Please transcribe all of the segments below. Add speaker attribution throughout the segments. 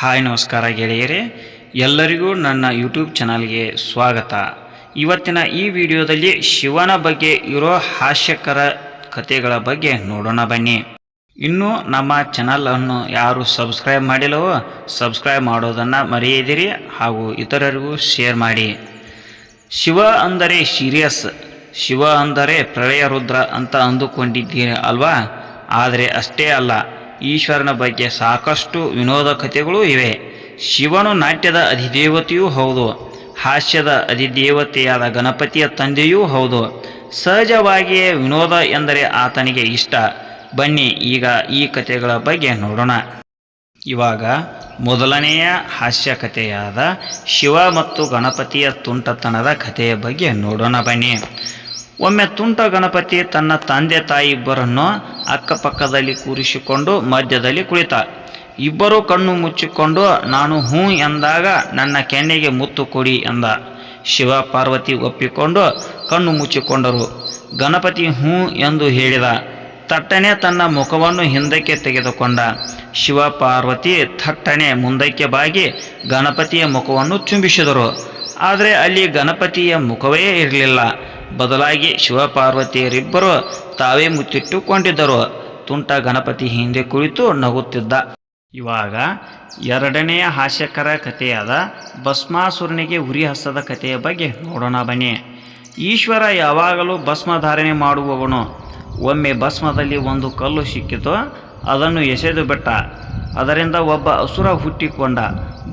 Speaker 1: Hi, ನಮಸ್ಕಾರ ಗೆಳೆಯರೇ. ಎಲ್ಲರಿಗೂ ನನ್ನ ಯೂಟ್ಯೂಬ್ ಚಾನಲ್ಗೆ ಸ್ವಾಗತ. ಇವತ್ತಿನ ಈ ವಿಡಿಯೋದಲ್ಲಿ ಶಿವನ ಬಗ್ಗೆ ಇರೋ ಹಾಸ್ಯಕರ ಕಥೆಗಳ ಬಗ್ಗೆ ನೋಡೋಣ ಬನ್ನಿ. ಇನ್ನೂ ನಮ್ಮ ಚಾನಲನ್ನು ಯಾರು ಸಬ್ಸ್ಕ್ರೈಬ್ ಮಾಡಿಲ್ಲವೋ, ಸಬ್ಸ್ಕ್ರೈಬ್ ಮಾಡೋದನ್ನು ಮರೆಯದಿರಿ ಹಾಗೂ ಇತರರಿಗೂ ಶೇರ್ ಮಾಡಿ. ಶಿವ ಅಂದರೆ ಸೀರಿಯಸ್. ಶಿವ ಅಂದರೆ ಪ್ರಳಯ ರುದ್ರ ಅಂತ ಅಂದುಕೊಂಡಿದ್ದೀರಿ ಅಲ್ವಾ? ಆದರೆ ಅಷ್ಟೇ ಅಲ್ಲ. ಈಶ್ವರನ ಬಗ್ಗೆ ಸಾಕಷ್ಟು ವಿನೋದ ಕಥೆಗಳೂ ಇವೆ. ಶಿವನು ನಾಟ್ಯದ ಅಧಿದೇವತೆಯೂ ಹೌದು. ಹಾಸ್ಯದ ಅಧಿದೇವತೆಯಾದ ಗಣಪತಿಯ ತಂದೆಯೂ ಹೌದು. ಸಹಜವಾಗಿಯೇ ವಿನೋದ ಎಂದರೆ ಆತನಿಗೆ ಇಷ್ಟ. ಬನ್ನಿ ಈಗ ಈ ಕಥೆಗಳ ಬಗ್ಗೆ ನೋಡೋಣ. ಇವಾಗ ಮೊದಲನೆಯ ಹಾಸ್ಯ ಕಥೆಯಾದ ಶಿವ ಮತ್ತು ಗಣಪತಿಯ ತುಂಟತನದ ಕಥೆಯ ಬಗ್ಗೆ ನೋಡೋಣ ಬನ್ನಿ. ಒಮ್ಮೆ ತುಂಟ ಗಣಪತಿ ತನ್ನ ತಂದೆ ತಾಯಿ ಇಬ್ಬರನ್ನು ಅಕ್ಕಪಕ್ಕದಲ್ಲಿ ಕೂರಿಸಿಕೊಂಡು ಮಧ್ಯದಲ್ಲಿ ಕುಳಿತ ಇಬ್ಬರು ಕಣ್ಣು ಮುಚ್ಚಿಕೊಂಡು, ನಾನು ಹ್ಞೂ ಎಂದಾಗ ನನ್ನ ಕೆನ್ನೆಗೆ ಮುತ್ತು ಕೊಡಿ ಎಂದ. ಶಿವ ಪಾರ್ವತಿ ಒಪ್ಪಿಕೊಂಡು ಕಣ್ಣು ಮುಚ್ಚಿಕೊಂಡರು. ಗಣಪತಿ ಹ್ಞೂ ಎಂದು ಹೇಳಿದ ತಟ್ಟನೆ ತನ್ನ ಮುಖವನ್ನು ಹಿಂದಕ್ಕೆ ತೆಗೆದುಕೊಂಡ. ಶಿವ ಪಾರ್ವತಿ ಥಟ್ಟನೆ ಮುಂದಕ್ಕೆ ಬಾಗಿ ಗಣಪತಿಯ ಮುಖವನ್ನು ಚುಂಬಿಸಿದರು ಆದರೆ ಅಲ್ಲಿ ಗಣಪತಿಯ ಮುಖವೇ ಇರಲಿಲ್ಲ. ಬದಲಾಗಿ ಶಿವಪಾರ್ವತಿಯರಿಬ್ಬರು ತಾವೇ ಮುಚ್ಚಿಟ್ಟುಕೊಂಡಿದ್ದರು ತುಂಟ ಗಣಪತಿ ಹಿಂದೆ ಕುಳಿತು ನಗುತ್ತಿದ್ದ. ಇವಾಗ ಎರಡನೆಯ ಹಾಸ್ಯಕರ ಕಥೆಯಾದ ಭಸ್ಮಾಸುರನಿಗೆ ಉರಿ ಹಸ್ತದ ಕಥೆಯ ಬಗ್ಗೆ ನೋಡೋಣ ಬನ್ನಿ. ಈಶ್ವರ ಯಾವಾಗಲೂ ಭಸ್ಮ ಧಾರಣೆ ಮಾಡುವವನು. ಒಮ್ಮೆ ಭಸ್ಮದಲ್ಲಿ ಒಂದು ಕಲ್ಲು ಸಿಕ್ಕಿತು ಅದನ್ನು ಎಸೆದು ಬಿಟ್ಟ. ಅದರಿಂದ ಒಬ್ಬ ಅಸುರ ಹುಟ್ಟಿಕೊಂಡ.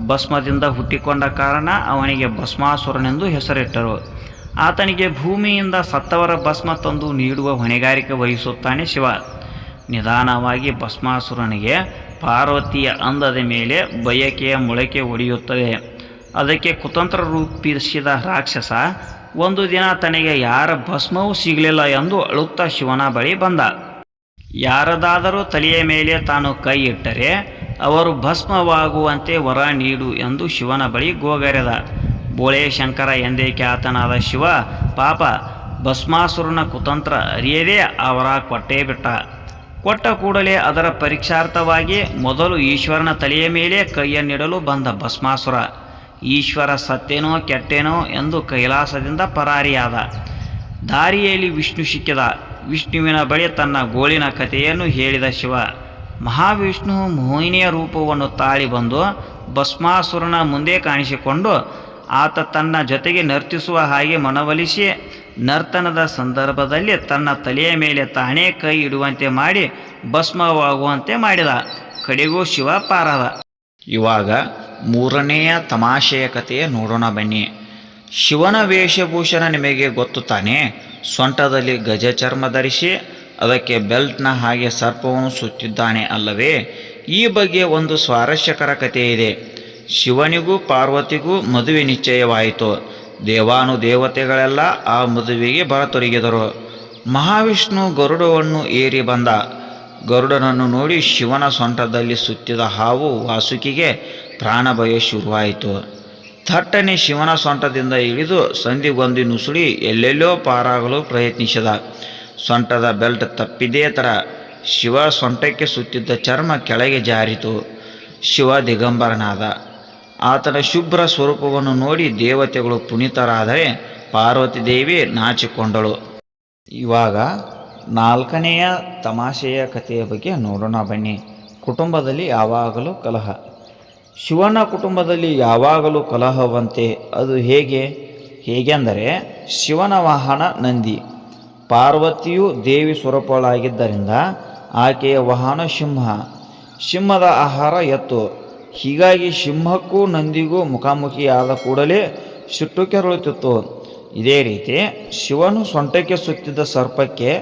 Speaker 1: ಭಸ್ಮದಿಂದ ಹುಟ್ಟಿಕೊಂಡ ಕಾರಣ ಅವನಿಗೆ ಭಸ್ಮಾಸುರನೆಂದು ಹೆಸರಿಟ್ಟರು. ಆತನಿಗೆ ಭೂಮಿಯಿಂದ ಸತ್ತವರ ಭಸ್ಮ ತಂದು ನೀಡುವ ಹೊಣೆಗಾರಿಕೆ ವಹಿಸುತ್ತಾನೆ ಶಿವ. ನಿಧಾನವಾಗಿ ಭಸ್ಮಾಸುರನಿಗೆ ಪಾರ್ವತಿಯ ಅಂದದ ಮೇಲೆ ಬಯಕೆಯ ಮೊಳಕೆ ಒಡೆಯುತ್ತದೆ. ಅದಕ್ಕೆ ಕುತಂತ್ರ ರೂಪಿಸಿದ ರಾಕ್ಷಸ, ಒಂದು ದಿನ ತನಗೆ ಯಾರ ಭಸ್ಮವೂ ಸಿಗಲಿಲ್ಲ ಎಂದು ಅಳುತ್ತಾ ಶಿವನ ಬಳಿ ಬಂದ. ಯಾರದಾದರೂ ತಲೆಯ ಮೇಲೆ ತಾನು ಕೈ ಇಟ್ಟರೆ ಅವರು ಭಸ್ಮವಾಗುವಂತೆ ವರ ನೀಡು ಎಂದು ಶಿವನ ಬಳಿ ಗೋಗರೆದ. ಬೋಳೆ ಶಂಕರ ಎಂದೇ ಖ್ಯಾತನಾದ ಶಿವ, ಪಾಪ, ಭಸ್ಮಾಸುರನ ಕುತಂತ್ರ ಅರಿಯದೇ ಅವರ ಕೊಟ್ಟೇ ಬಿಟ್ಟ. ಕೊಟ್ಟ ಕೂಡಲೇ ಅದರ ಪರೀಕ್ಷಾರ್ಥವಾಗಿ ಮೊದಲು ಈಶ್ವರನ ತಲೆಯ ಮೇಲೆ ಕೈಯನ್ನಿಡಲು ಬಂದ ಭಸ್ಮಾಸುರ. ಈಶ್ವರ ಸತ್ತೇನೋ ಕೆಟ್ಟೇನೋ ಎಂದು ಕೈಲಾಸದಿಂದ ಪರಾರಿಯಾದ. ದಾರಿಯಲ್ಲಿ ವಿಷ್ಣು ಸಿಕ್ಕಿದ. ವಿಷ್ಣುವಿನ ಬಳಿ ತನ್ನ ಗೋಳಿನ ಕಥೆಯನ್ನು ಹೇಳಿದ ಶಿವ, ಮಹಾವಿಷ್ಣು ಮೋಹಿನಿಯ ರೂಪವನ್ನು ತಾಳಿ ಬಂದು ಭಸ್ಮಾಸುರನ ಮುಂದೆ ಕಾಣಿಸಿಕೊಂಡು ಆತ ತನ್ನ ಜೊತೆಗೆ ನರ್ತಿಸುವ ಹಾಗೆ ಮನವೊಲಿಸಿ ನರ್ತನದ ಸಂದರ್ಭದಲ್ಲಿ ತನ್ನ ತಲೆಯ ಮೇಲೆ ತಾನೇ ಕೈ ಇಡುವಂತೆ ಮಾಡಿ ಭಸ್ಮವಾಗುವಂತೆ ಮಾಡಿದ. ಕಡೆಗೂ ಶಿವ ಪಾರದ ಇವಾಗ ಮೂರನೆಯ ತಮಾಷೆಯ ಕಥೆಯ ನೋಡೋಣ ಬನ್ನಿ. ಶಿವನ ವೇಷಭೂಷಣ ನಿಮಗೆ ಗೊತ್ತು ತಾನೇ? ಸೊಂಟದಲ್ಲಿ ಗಜ ಚರ್ಮ ಧರಿಸಿ ಅದಕ್ಕೆ ಬೆಲ್ಟ್ನ ಹಾಗೆ ಸರ್ಪವನ್ನು ಸುತ್ತಿದ್ದಾನೆ ಅಲ್ಲವೇ? ಈ ಬಗ್ಗೆ ಒಂದು ಸ್ವಾರಸ್ಯಕರ ಕಥೆ ಇದೆ. ಶಿವನಿಗೂ ಪಾರ್ವತಿಗೂ ಮದುವೆ ನಿಶ್ಚಯವಾಯಿತು. ದೇವಾನು ದೇವತೆಗಳೆಲ್ಲ ಆ ಮದುವೆಗೆ ಬರತೊಡಗಿದರು. ಮಹಾವಿಷ್ಣು ಗರುಡವನ್ನು ಏರಿ ಬಂದ. ಗರುಡನನ್ನು ನೋಡಿ ಶಿವನ ಸೊಂಟದಲ್ಲಿ ಸುತ್ತಿದ ಹಾವು ವಾಸುಕಿಗೆ ಪ್ರಾಣಭಯ ಶುರುವಾಯಿತು. ಥಟ್ಟನೆ ಶಿವನ ಸೊಂಟದಿಂದ ಇಳಿದು ಸಂಧಿಗೊಂದಿ ನುಸುಳಿ ಎಲ್ಲೆಲ್ಲೋ ಪಾರಾಗಲು ಪ್ರಯತ್ನಿಸಿದ. ಸೊಂಟದ ಬೆಲ್ಟ್ ತಪ್ಪಿದೇ ಥರ ಶಿವ ಸೊಂಟಕ್ಕೆ ಸುತ್ತಿದ್ದ ಚರ್ಮ ಕೆಳಗೆ ಜಾರಿತು. ಶಿವ ದಿಗಂಬರನಾದ. ಆತನ ಶುಭ್ರ ಸ್ವರೂಪವನ್ನು ನೋಡಿ ದೇವತೆಗಳು ಪುನೀತರಾದರೆ ಪಾರ್ವತಿ ದೇವಿ ನಾಚಿಕೊಂಡಳು. ಇವಾಗ ನಾಲ್ಕನೆಯ ತಮಾಷೆಯ ಕಥೆಯ ಬಗ್ಗೆ ನೋಡೋಣ ಬನ್ನಿ. ಕುಟುಂಬದಲ್ಲಿ ಯಾವಾಗಲೂ ಕಲಹ. ಶಿವನ ಕುಟುಂಬದಲ್ಲಿ ಯಾವಾಗಲೂ ಕಲಹವಂತೆ ಅದು ಹೇಗೆ? ಹೇಗೆಂದರೆ ಶಿವನ ವಾಹನ ನಂದಿ. ಪಾರ್ವತಿಯು ದೇವಿ ಸ್ವರೂಪಳಾಗಿದ್ದರಿಂದ ಆಕೆಯ ವಾಹನ ಸಿಂಹ. ಸಿಂಹದ ಆಹಾರ ಎತ್ತು. ಹೀಗಾಗಿ ಸಿಂಹಕ್ಕೂ ನಂದಿಗೂ ಮುಖಾಮುಖಿಯಾದ ಕೂಡಲೇ ಸಿಟ್ಟು ಕೆರಳುತ್ತಿತ್ತು. ಇದೇ ರೀತಿ ಶಿವನು ಸೊಂಟಕ್ಕೆ ಸುತ್ತಿದ್ದ ಸರ್ಪಕ್ಕೆ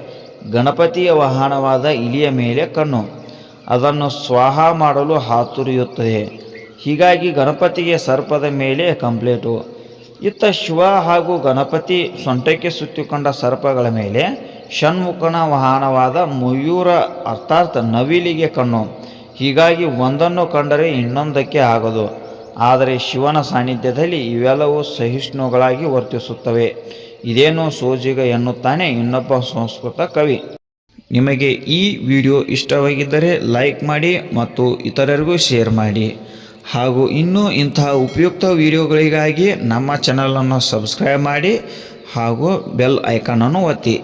Speaker 1: ಗಣಪತಿಯ ವಾಹನವಾದ ಇಲಿಯ ಮೇಲೆ ಕಣ್ಣು. ಅದನ್ನು ಸ್ವಾಹ ಮಾಡಲು ಹಾತುರಿಯುತ್ತದೆ. ಹೀಗಾಗಿ ಗಣಪತಿಗೆ ಸರ್ಪದ ಮೇಲೆ ಕಂಪ್ಲೇಟು. ಇತ್ತ ಶಿವ ಹಾಗೂ ಗಣಪತಿ ಸೊಂಟಕ್ಕೆ ಸುತ್ತಿಕೊಂಡ ಸರ್ಪಗಳ ಮೇಲೆ ಷಣ್ಮುಖನ ವಾಹನವಾದ ಮಯೂರ ಅರ್ಥಾತ್ ನವಿಲಿಗೆ ಕಣ್ಣು. ಹೀಗಾಗಿ ಒಂದನ್ನು ಕಂಡರೆ ಇನ್ನೊಂದಕ್ಕೆ ಆಗದು. ಆದರೆ ಶಿವನ ಸಾನ್ನಿಧ್ಯದಲ್ಲಿ ಇವೆಲ್ಲವೂ ಸಹಿಷ್ಣುಗಳಾಗಿ ವರ್ತಿಸುತ್ತವೆ. ಇದೇನು ಸೋಜಿಗ ಎನ್ನುತ್ತಾನೆ ಇನ್ನೊಬ್ಬ ಸಂಸ್ಕೃತ ಕವಿ. ನಿಮಗೆ ಈ ವಿಡಿಯೋ ಇಷ್ಟವಾಗಿದ್ದರೆ ಲೈಕ್ ಮಾಡಿ ಮತ್ತು ಇತರರಿಗೂ ಶೇರ್ ಮಾಡಿ.
Speaker 2: ಹಾಗೂ ಇನ್ನೂ ಇಂತಹ ಉಪಯುಕ್ತ ವಿಡಿಯೋಗಳಿಗಾಗಿ ನಮ್ಮ ಚಾನಲನ್ನು ಸಬ್ಸ್ಕ್ರೈಬ್ ಮಾಡಿ ಹಾಗೂ ಬೆಲ್ ಐಕಾನನ್ನು ಒತ್ತಿ.